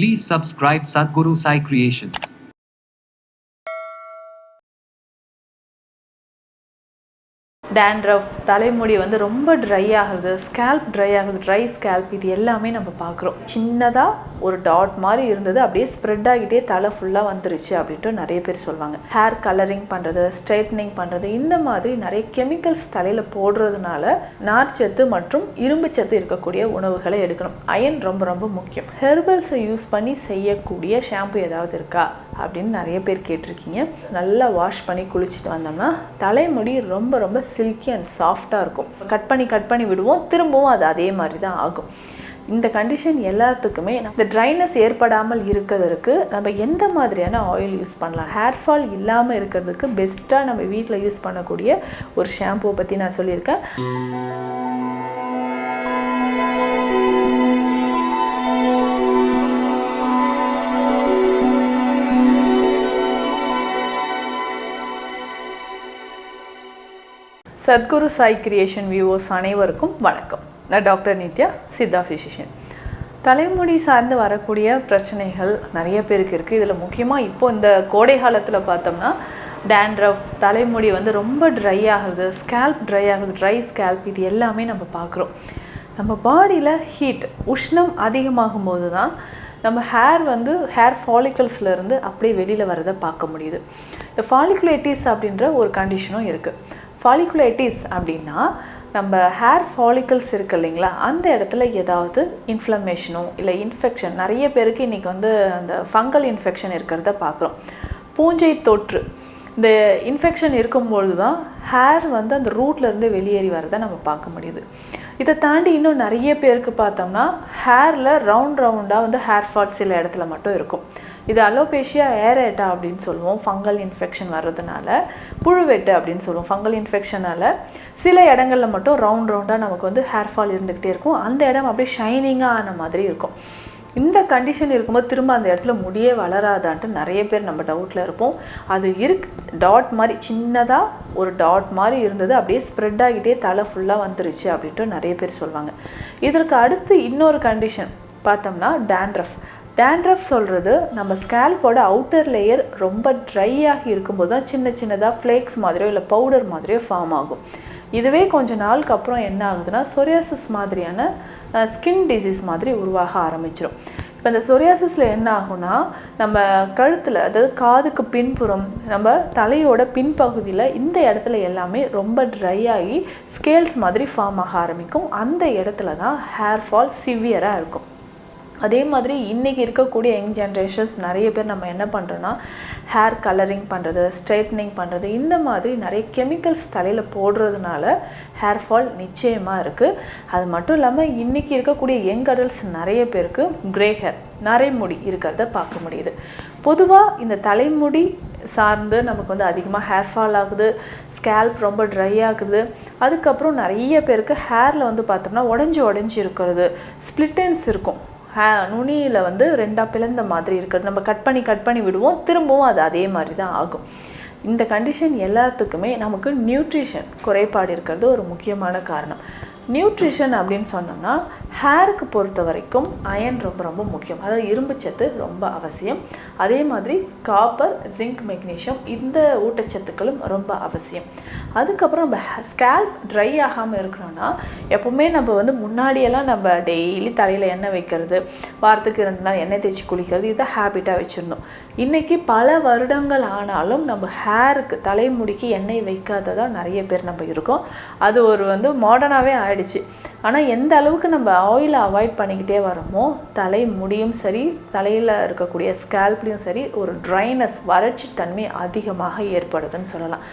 Please subscribe Sadhguru Sai Creations. Dandruff தலைமுடி வந்து ரொம்ப ட்ரை ஆகுது ஸ்கேல்ப் ட்ரை ஆகுது ட்ரை ஸ்கேல்ப் இது எல்லாமே நம்ம பார்க்குறோம் சின்னதாக ஒரு டாட் மாதிரி இருந்தது. அப்படியே ஸ்ப்ரெட் ஆகிட்டே தலை ஃபுல்லாக வந்துருச்சு அப்படின்ட்டு நிறைய பேர் சொல்லுவாங்க ஹேர் கலரிங் பண்ணுறது ஸ்ட்ரைட்னிங் பண்ணுறது இந்த மாதிரி நிறைய கெமிக்கல்ஸ் தலையில் போடுறதுனால நார்ச்சத்து மற்றும் இரும்பு சத்து இருக்கக்கூடிய உணவுகளை எடுக்கணும். அயன் ரொம்ப ரொம்ப முக்கியம். ஹெர்பல்ஸை யூஸ் பண்ணி செய்யக்கூடிய ஷாம்பு ஏதாவது இருக்கா அப்படின்னு நிறைய பேர் கேட்டிருக்கீங்க. நல்லா வாஷ் பண்ணி குளிச்சுட்டு வந்தோம்னா தலைமுடி ரொம்ப ரொம்ப சில்கி அண்ட் சாஃப்டாக இருக்கும். கட் பண்ணி கட் பண்ணி விடுவோம். திரும்பவும் அது அதே மாதிரி தான் ஆகும். இந்த கண்டிஷன் எல்லாத்துக்குமே இந்த ட்ரைனஸ் ஏற்படாமல் இருக்கிறதுக்கு நம்ம எந்த மாதிரியான ஆயில் யூஸ் பண்ணலாம்? ஹேர் ஃபால் இல்லாமல் இருக்கிறதுக்கு பெஸ்ட்டாக நம்ம வீட்டில் யூஸ் பண்ணக்கூடிய ஒரு ஷாம்புவை பற்றி நான் சொல்லியிருக்கேன். சத்குரு சாய் கிரியேஷன் வியூவர்ஸ் அனைவருக்கும் வணக்கம். நான் டாக்டர் நித்யா சித்தா ஃபிசிஷியன் தலைமுடி சார்ந்து வரக்கூடிய பிரச்சனைகள் நிறைய பேருக்கு இருக்குது இதில் முக்கியமாக இப்போ இந்த கோடை காலத்தில் பார்த்தோம்னா டேண்ட்ரஃப் தலைமுடி வந்து ரொம்ப ட்ரை ஆகுது ஸ்கேல்ப் ட்ரை ஆகுது ட்ரை ஸ்கேல்ப் இது எல்லாமே நம்ம பார்க்குறோம். நம்ம பாடியில் ஹீட் உஷ்ணம் அதிகமாகும் போது தான் நம்ம ஹேர் வந்து ஹேர் ஃபாலிக்கல்ஸ்லேருந்து அப்படியே வெளியில் வரதை பார்க்க முடியுது. இந்த ஃபாலிகுலேட்டிஸ் அப்படின்ற ஒரு கண்டிஷனும் இருக்குது ஃபாலிகுலேட்டிஸ் அப்படின்னா நம்ம ஹேர் ஃபாலிக்கல்ஸ் இருக்கு இல்லைங்களா? அந்த இடத்துல ஏதாவது இன்ஃப்ளமேஷனோ இல்லை இன்ஃபெக்ஷன் நிறைய பேருக்கு இன்றைக்கி வந்து அந்த ஃபங்கல் இன்ஃபெக்ஷன் இருக்கிறத பார்க்குறோம். பூஞ்சை தொற்று. இந்த இன்ஃபெக்ஷன் இருக்கும்பொழுது தான் ஹேர் வந்து அந்த ரூட்லேருந்து வெளியேறி வரதை நம்ம பார்க்க முடியுது. இதை தாண்டி இன்னும் நிறைய பேருக்கு பார்த்தோம்னா ஹேரில் ரவுண்ட் ரவுண்டாக வந்து ஹேர் ஃபால் சில இடத்துல மட்டும் இருக்கும். இது அலோபேஷியா ஏரேட்டா அப்படின்னு சொல்லுவோம் ஃபங்கல் இன்ஃபெக்ஷன் வர்றதுனால. புழுவெட்டு அப்படின்னு சொல்லுவோம் ஃபங்கல் இன்ஃபெக்ஷனால் சில இடங்களில் மட்டும் ரவுண்ட் ரவுண்டாக நமக்கு வந்து ஹேர் ஃபால் இருந்துக்கிட்டே இருக்கும். அந்த இடம் அப்படியே ஷைனிங்காக ஆன மாதிரி இருக்கும். இந்த கண்டிஷன் இருக்கும்போது திரும்ப அந்த இடத்துல முடியே வளராதான்ட்டு நிறைய பேர் நம்ம டவுட்டில் இருப்போம். அது இருக்கு டாட் மாதிரி சின்னதாக ஒரு டாட் மாதிரி இருந்தது அப்படியே ஸ்ப்ரெட் ஆகிட்டே தலை ஃபுல்லாக வந்துருச்சு அப்படின்ட்டு நிறைய பேர் சொல்லுவாங்க இதற்கு அடுத்து இன்னொரு கண்டிஷன் பார்த்தோம்னா டேண்ட்ரஃப் டேண்ட்ரஃப் சொல்கிறது நம்ம ஸ்கேல்போட அவுட்டர் லேயர் ரொம்ப ட்ரை ஆகி இருக்கும்போது தான் சின்ன சின்னதாக ஃப்ளேக்ஸ் மாதிரியோ இல்லை பவுடர் மாதிரியோ ஃபார்ம் ஆகும். இதுவே கொஞ்ச நாளுக்கு அப்புறம் என்ன ஆகுதுன்னா சொரியாசிஸ் மாதிரியான ஸ்கின் டிசீஸ் மாதிரி உருவாக ஆரம்பிச்சிடும் இப்போ இந்த சொரியாசிஸில் என்ன ஆகும்னா நம்ம கழுத்தில் அதாவது காதுக்கு பின்புறம் நம்ம தலையோட பின்பகுதியில் இந்த இடத்துல எல்லாமே ரொம்ப ட்ரை ஆகி ஸ்கேல்ஸ் மாதிரி ஃபார்ம் ஆக ஆரம்பிக்கும். அந்த இடத்துல தான் ஹேர் ஃபால் சிவியராக இருக்கும். அதே மாதிரி இன்றைக்கி இருக்கக்கூடிய யங் ஜென்ரேஷன்ஸ் நிறைய பேர் நம்ம என்ன பண்ணுறோன்னா ஹேர் கலரிங் பண்ணுறது ஸ்ட்ரைட்னிங் பண்ணுறது இந்த மாதிரி நிறைய கெமிக்கல்ஸ் தலையில் போடுறதுனால ஹேர் ஃபால் நிச்சயமாக இருக்குது அது மட்டும் இல்லாமல் இன்றைக்கி இருக்கக்கூடிய யங் அடல்ட்ஸ் நிறைய பேருக்கு கிரே ஹேர் நரைமுடி இருக்கிறத பார்க்க முடியுது. பொதுவாக இந்த தலைமுடி சார்ந்து நமக்கு வந்து அதிகமாக ஹேர் ஃபால் ஆகுது ஸ்கேல்ப் ரொம்ப ட்ரை ஆகுது. அதுக்கப்புறம் நிறைய பேருக்கு ஹேரில் வந்து பார்த்தோம்னா உடஞ்சி உடஞ்சி இருக்கிறது ஸ்ப்ளிட்டன்ஸ் இருக்கும். ஹே நுனியில் வந்து ரெண்டாக பிளந்த மாதிரி இருக்கிறது. நம்ம கட் பண்ணி கட் பண்ணி விடுவோம். திரும்பவும் அது அதே மாதிரி தான் ஆகும். இந்த கண்டிஷன் எல்லாத்துக்குமே நமக்கு நியூட்ரிஷன் குறைபாடு இருக்கிறது ஒரு முக்கியமான காரணம். நியூட்ரிஷன் அப்படின்னு சொன்னோம்னா ஹேருக்கு பொறுத்த வரைக்கும் அயன் ரொம்ப ரொம்ப முக்கியம். அதாவது இரும்பு சத்து ரொம்ப அவசியம். அதே மாதிரி காப்பர் ஜிங்க் மெக்னீஷியம் இந்த ஊட்டச்சத்துக்களும் ரொம்ப அவசியம். அதுக்கப்புறம் நம்ம ஸ்கேல்ப் ட்ரை ஆகாமல் இருக்கணும்னா எப்போவுமே நம்ம வந்து முன்னாடியெல்லாம் நம்ம டெய்லி தலையில் எண்ணெய் வைக்கிறது வாரத்துக்கு ரெண்டு நாள் எண்ணெய் தேய்ச்சி குளிக்கிறது இதை ஹேபிட்டாக வச்சுருந்தோம் இன்றைக்கி பல வருடங்கள் ஆனாலும் நம்ம ஹேருக்கு தலைமுடிக்கு எண்ணெய் வைக்காததான் நிறைய பேர் நம்ம இருக்கோம். அது ஒரு வந்து மாடர்னாகவே ஆயிடுச்சு reality. ஆனால் எந்த அளவுக்கு நம்ம ஆயிலை அவாய்ட் பண்ணிக்கிட்டே வரோமோ தலை முடியும் சரி தலையில் இருக்கக்கூடிய ஸ்கேல்ப்லேயும் சரி ஒரு ட்ரைனஸ் வறட்சி தன்மை அதிகமாக ஏற்படுதுன்னு சொல்லலாம்.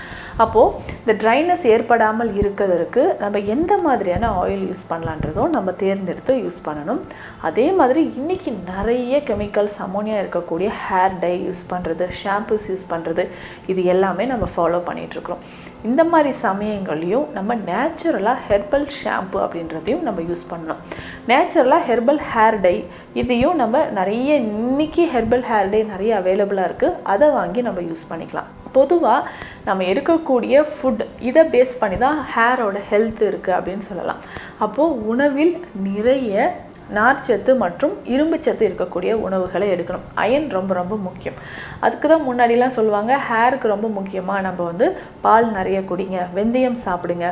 அப்போது இந்த ட்ரைனஸ் ஏற்படாமல் இருக்கிறதுக்கு நம்ம எந்த மாதிரியான ஆயில் யூஸ் பண்ணலான்றதும் நம்ம தேர்ந்தெடுத்து யூஸ் பண்ணணும். அதே மாதிரி இன்றைக்கி நிறைய கெமிக்கல்ஸ் அமோனியா இருக்கக்கூடிய ஹேர் டை யூஸ் பண்ணுறது ஷாம்பூஸ் யூஸ் பண்ணுறது இது எல்லாமே நம்ம ஃபாலோ பண்ணிகிட்ருக்குறோம் இந்த மாதிரி சமயங்களையும் நம்ம நேச்சுரலாக ஹெர்பல் ஷாம்பு அப்படின்றதையும் நம்ம யூஸ் பண்ணணும். நேச்சுரலாக ஹெர்பல் ஹேர் டை இதையும் நம்ம நிறைய இன்னைக்கு ஹெர்பல் ஹேர் டை நிறைய அவைலபிளாக இருக்குது அதை வாங்கி நம்ம யூஸ் பண்ணிக்கலாம். பொதுவாக நம்ம எடுக்கக்கூடிய ஃபுட் இதை பேஸ் பண்ணி தான் ஹேரோட ஹெல்த் இருக்குது அப்படின்னு சொல்லலாம். அப்போது உணவில் நிறைய நார்ச்சத்து மற்றும் இரும்பு சத்து இருக்கக்கூடிய உணவுகளை எடுக்கணும். அயன் ரொம்ப ரொம்ப முக்கியம். அதுக்கு தான் முன்னாடிலாம் சொல்லுவாங்க ஹேருக்கு ரொம்ப முக்கியமாக நம்ம வந்து பால் நிறைய குடிங்க வெந்தயம் சாப்பிடுங்க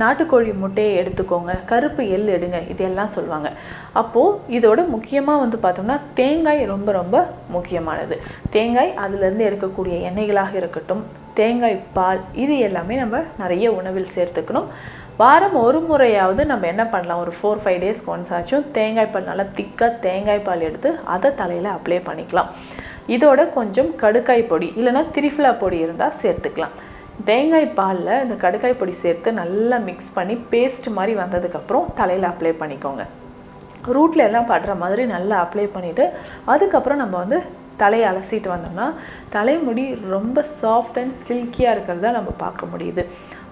நாட்டுக்கோழி முட்டையை எடுத்துக்கோங்க கருப்பு எள் எடுங்க இதெல்லாம் சொல்லுவாங்க. அப்போது இதோட முக்கியமாக வந்து பார்த்தோம்னா தேங்காய் ரொம்ப ரொம்ப முக்கியமானது. தேங்காய் அதுலேருந்து எடுக்கக்கூடிய எண்ணெய்களாக இருக்கட்டும் தேங்காய் பால் இது எல்லாமே நம்ம நிறைய உணவில் சேர்த்துக்கணும். வாரம் ஒரு முறையாவது நம்ம என்ன பண்ணலாம்? ஒரு ஃபோர் ஃபைவ் டேஸ்க்கு ஒன்ஸ் ஆச்சும் தேங்காய் பால் நல்லா திக்காக தேங்காய் பால் எடுத்து அதை தலையில் அப்ளை பண்ணிக்கலாம். இதோட கொஞ்சம் கடுக்காய் பொடி இல்லைன்னா திரிஃபிலா பொடி இருந்தால் சேர்த்துக்கலாம். தேங்காய் பாலில் இந்த கடுக்காய் பொடி சேர்த்து நல்லா மிக்ஸ் பண்ணி பேஸ்ட் மாதிரி வந்ததுக்கப்புறம் தலையில் அப்ளை பண்ணிக்கோங்க. ரூட்ல எல்லாம் படுற மாதிரி நல்லா அப்ளை பண்ணிவிட்டு அதுக்கப்புறம் நம்ம வந்து தலையை அலசிட்டு வந்தோம்னா தலைமுடி ரொம்ப சாஃப்ட் அண்ட் சில்கியாக இருக்கிறத நம்ம பார்க்க முடியுது.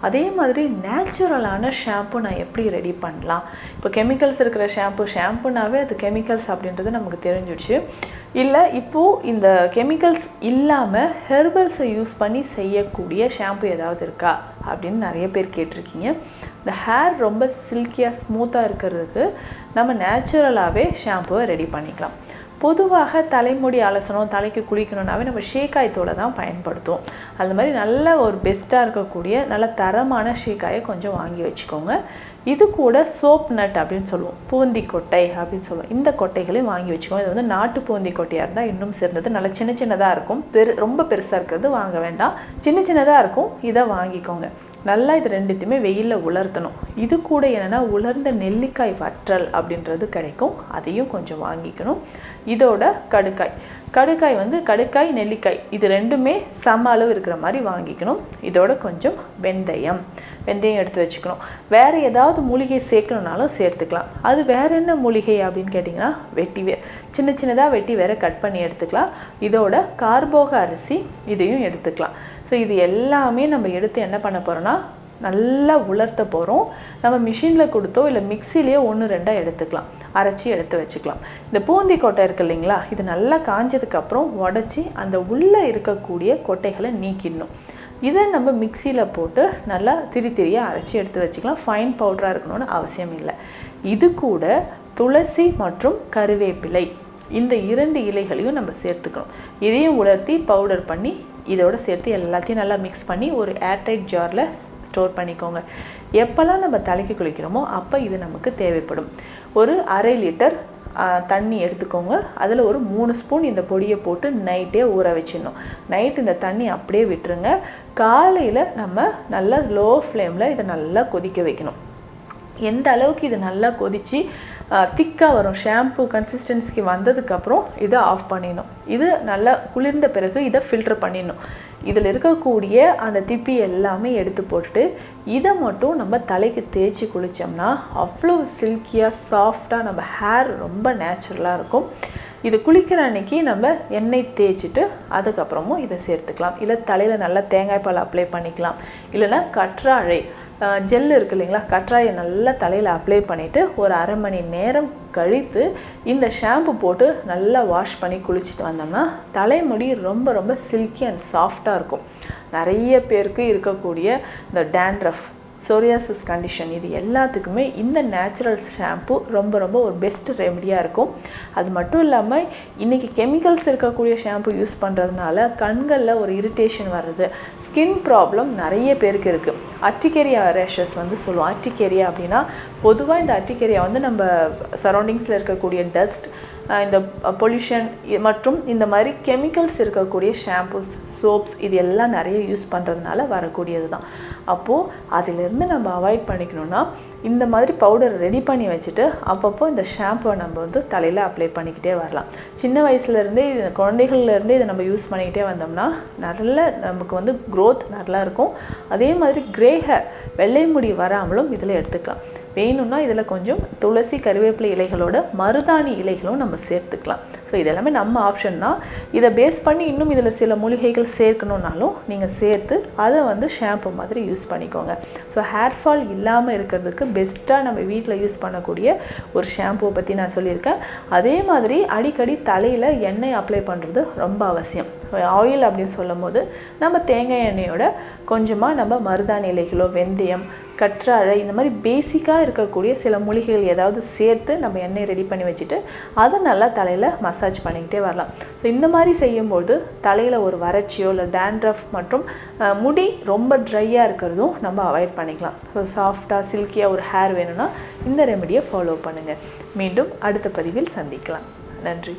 அதே மாதிரி நேச்சுரலான ஷாம்பு நான் எப்படி ரெடி பண்ணலாம்? இப்போ கெமிக்கல்ஸ் இருக்கிற ஷாம்பு ஷாம்புனாவே அது கெமிக்கல்ஸ் அப்படின்றது நமக்கு தெரிஞ்சிடுச்சு. இல்லை இப்போது இந்த கெமிக்கல்ஸ் இல்லாமல் ஹெர்பல்ஸை யூஸ் பண்ணி செய்யக்கூடிய ஷாம்பு ஏதாவது இருக்கா? அப்படின்னு நிறைய பேர் கேட்டிருக்கீங்க. இந்த ஹேர் ரொம்ப சில்கியாக ஸ்மூத்தாக இருக்கிறதுக்கு நம்ம நேச்சுரலாகவே ஷாம்புவை ரெடி பண்ணிக்கலாம். பொதுவாக தலைமுடி அலசணும் தலைக்கு குளிக்கணும்னாவே நம்ம ஷேக்காயத்தோடு தான் பயன்படுத்துவோம். அந்த மாதிரி நல்ல ஒரு பெஸ்ட்டாக இருக்கக்கூடிய நல்ல தரமான ஷேக்காயை கொஞ்சம் வாங்கி வச்சுக்கோங்க. இது கூட சோப் நட் அப்படின்னு சொல்லுவோம். பூந்தி கொட்டை அப்படின்னு சொல்லுவோம். இந்த கொட்டைகளையும் வாங்கி வச்சுக்கோங்க. இது வந்து நாட்டு பூந்தி கொட்டையாக இருந்தால் இன்னும் சிறந்தது. நல்லா சின்ன சின்னதாக இருக்கும். பெரு ரொம்ப பெருசாக இருக்கிறது வாங்க வேண்டாம். சின்ன சின்னதாக இருக்கும். இதை வாங்கிக்கோங்க. நல்லா இது ரெண்டுத்தையுமே வெயிலில் உலர்த்தணும். இது கூட என்னென்னா உலர்ந்த நெல்லிக்காய் வற்றல் அப்படின்றது கிடைக்கும். அதையும் கொஞ்சம் வாங்கிக்கணும். இதோட கடுக்காய். கடுக்காய் வந்து கடுக்காய் நெல்லிக்காய். இது ரெண்டுமே சம அளவு இருக்கிற மாதிரி வாங்கிக்கணும். இதோட கொஞ்சம் வெந்தயம். வெந்தயம் எடுத்து வச்சுக்கணும். வேறு ஏதாவது மூலிகை சேர்க்கணுனாலும் சேர்த்துக்கலாம். அது வேறு என்ன மூலிகை அப்படின்னு கேட்டிங்கன்னா வெட்டி வே சின்ன சின்னதாக வெட்டி வேற கட் பண்ணி எடுத்துக்கலாம். இதோட கார்போக அரிசி இதையும் எடுத்துக்கலாம். ஸோ இது எல்லாமே நம்ம எடுத்து என்ன பண்ண போகிறோன்னா நல்லா உலர்த்த போகிறோம் நம்ம மிஷினில் கொடுத்தோ இல்லை மிக்சிலேயோ ஒன்று ரெண்டாக எடுத்துக்கலாம். அரைச்சி எடுத்து வச்சுக்கலாம். இந்த பூந்தி கொட்டை இருக்கு இல்லைங்களா இது நல்லா காஞ்சதுக்கப்புறம் உடச்சி அந்த உள்ளே இருக்கக்கூடிய கொட்டைகளை நீக்கிடணும். இதை நம்ம மிக்சியில் போட்டு நல்லா திரி திரியாக அரைச்சி எடுத்து வச்சுக்கலாம். ஃபைன் பவுடராக இருக்கணும்னு அவசியம் இல்லை. இது கூட துளசி மற்றும் கருவேப்பிலை இந்த இரண்டு இலைகளையும் நம்ம சேர்த்துக்கணும். இதையும் உலர்த்தி பவுடர் பண்ணி இதோட சேர்த்து எல்லாத்தையும் நல்லா மிக்ஸ் பண்ணி ஒரு ஏர்டைட் ஜாரில் ஸ்டோர் பண்ணிக்கோங்க. எப்போல்லாம் நம்ம தலைக்கு குளிக்கிறோமோ அப்போ இது நமக்கு தேவைப்படும். ஒரு அரை லிட்டர் தண்ணி எடுத்துக்கோங்க. அதில் ஒரு மூணு ஸ்பூன் இந்த பொடியை போட்டு நைட்டே ஊற வச்சிடணும். நைட் இந்த தண்ணி அப்படியே விட்டுருங்க. காலையில் நம்ம நல்லா லோ ஃப்ளேமில் இதை நல்லா கொதிக்க வைக்கணும். எந்த அளவுக்கு இது நல்லா கொதித்து திக்காக வரும் ஷாம்பு கன்சிஸ்டன்சிக்கு வந்ததுக்கப்புறம் இதை ஆஃப் பண்ணிடணும். இது நல்லா குளிர்ந்த பிறகு இதை ஃபில்டர் பண்ணிடணும். இதில் இருக்கக்கூடிய அந்த திப்பி எல்லாமே எடுத்து போட்டுட்டு இதை மட்டும் நம்ம தலைக்கு தேய்ச்சி குளித்தோம்னா அவ்வளோ சில்கியாக சாஃப்டாக நம்ம ஹேர் ரொம்ப நேச்சுரலாக இருக்கும். இது குளிக்கிற அன்னைக்கு நம்ம எண்ணெய் தேய்ச்சிட்டு அதுக்கப்புறமும் இதை சேர்த்துக்கலாம். இல்லை தலையில் நல்லா தேங்காய் பால் அப்ளை பண்ணிக்கலாம். இல்லைன்னா கற்றாழை. ஜெல் இருக்கு இல்லைங்களா? கற்றாயை நல்லா தலையில் அப்ளை பண்ணிவிட்டு ஒரு அரை மணி நேரம் கழித்து இந்த ஷாம்பு போட்டு நல்லா வாஷ் பண்ணி குளிச்சுட்டு வந்தோம்னா தலைமுடி ரொம்ப ரொம்ப சில்கி அண்ட் சாஃப்டாக இருக்கும். நிறைய பேருக்கு இருக்கக்கூடிய இந்த டேண்ட்ரஃப் சோரியாசிஸ் கண்டிஷன் இது எல்லாத்துக்குமே இந்த நேச்சுரல் ஷாம்பு ரொம்ப ரொம்ப ஒரு பெஸ்ட் ரெமடியாக இருக்கும். அது மட்டும் இல்லாமல் இன்றைக்கி கெமிக்கல்ஸ் இருக்கக்கூடிய ஷாம்பு யூஸ் பண்ணுறதுனால கண்களில் ஒரு இரிட்டேஷன் வர்றது ஸ்கின் ப்ராப்ளம் நிறைய பேருக்கு இருக்குது அட்டிகேரியா ரேஷஸ் வந்து சொல்லுவோம். அட்டிகேரியா அப்படின்னா பொதுவாக இந்த அட்டிகேரியா வந்து நம்ம சரௌண்டிங்ஸில் இருக்கக்கூடிய டஸ்ட் இந்த பொல்யூஷன் மற்றும் இந்த மாதிரி கெமிக்கல்ஸ் இருக்கக்கூடிய ஷாம்பூஸ் சோப்ஸ் இது எல்லாம் நிறைய யூஸ் பண்ணுறதுனால வரக்கூடியது தான். அப்போது அதிலிருந்து நம்ம அவாய்ட் பண்ணிக்கணும்னா இந்த மாதிரி பவுடர் ரெடி பண்ணி வச்சுட்டு அப்பப்போ இந்த ஷாம்புவை நம்ம வந்து தலையில் அப்ளை பண்ணிக்கிட்டே வரலாம். சின்ன வயசுலேருந்தே இது குழந்தைகள்லேருந்தே இதை நம்ம யூஸ் பண்ணிக்கிட்டே வந்தோம்னா நல்ல நமக்கு வந்து க்ரோத் நல்லா இருக்கும். அதே மாதிரி கிரே ஹேர் வெள்ளை முடி வராமலும் இதில் எடுத்துக்கலாம். வேணும்னா இதில் கொஞ்சம் துளசி கருவேப்பிலை இலைகளோட மருதாணி இலைகளும் நம்ம சேர்த்துக்கலாம். ஸோ இது எல்லாமே நம்ம ஆப்ஷன் தான். இதை பேஸ் பண்ணி இன்னும் இதில் சில மூலிகைகள் சேர்க்கணுன்னாலும் நீங்கள் சேர்த்து அதை வந்து ஷாம்பு மாதிரி யூஸ் பண்ணிக்கோங்க. ஸோ ஹேர் ஃபால் இல்லாமல் இருக்கிறதுக்கு பெஸ்ட்டாக நம்ம வீட்டில் யூஸ் பண்ணக்கூடிய ஒரு ஷாம்புவை பற்றி நான் சொல்லியிருக்கேன். அதே மாதிரி அடிக்கடி தலையில் எண்ணெய் அப்ளை பண்ணுறது ரொம்ப அவசியம். ஆயில் அப்படின்னு சொல்லும் போது நம்ம தேங்காய் எண்ணெயோட கொஞ்சமாக நம்ம மருதாணி இலைகளோ வெந்தயம் கற்றாழை இந்த மாதிரி பேசிக்காக இருக்கக்கூடிய சில மூலிகைகள் ஏதாவது சேர்த்து நம்ம எண்ணெய் ரெடி பண்ணி வச்சுட்டு அதை நல்லா தலையில் மசாஜ் பண்ணிக்கிட்டே வரலாம். ஸோ இந்த மாதிரி செய்யும்போது தலையில் ஒரு வறட்சியோ இல்லை டேண்ட்ரஃப் மற்றும் முடி ரொம்ப ட்ரையாக இருக்கிறதும் நம்ம அவாய்ட் பண்ணிக்கலாம். ஸோ சாஃப்டாக சில்கியாக ஒரு ஹேர் வேணும்னா இந்த ரெமெடியை ஃபாலோ பண்ணுங்கள் மீண்டும் அடுத்த பதிவில் சந்திக்கலாம். நன்றி.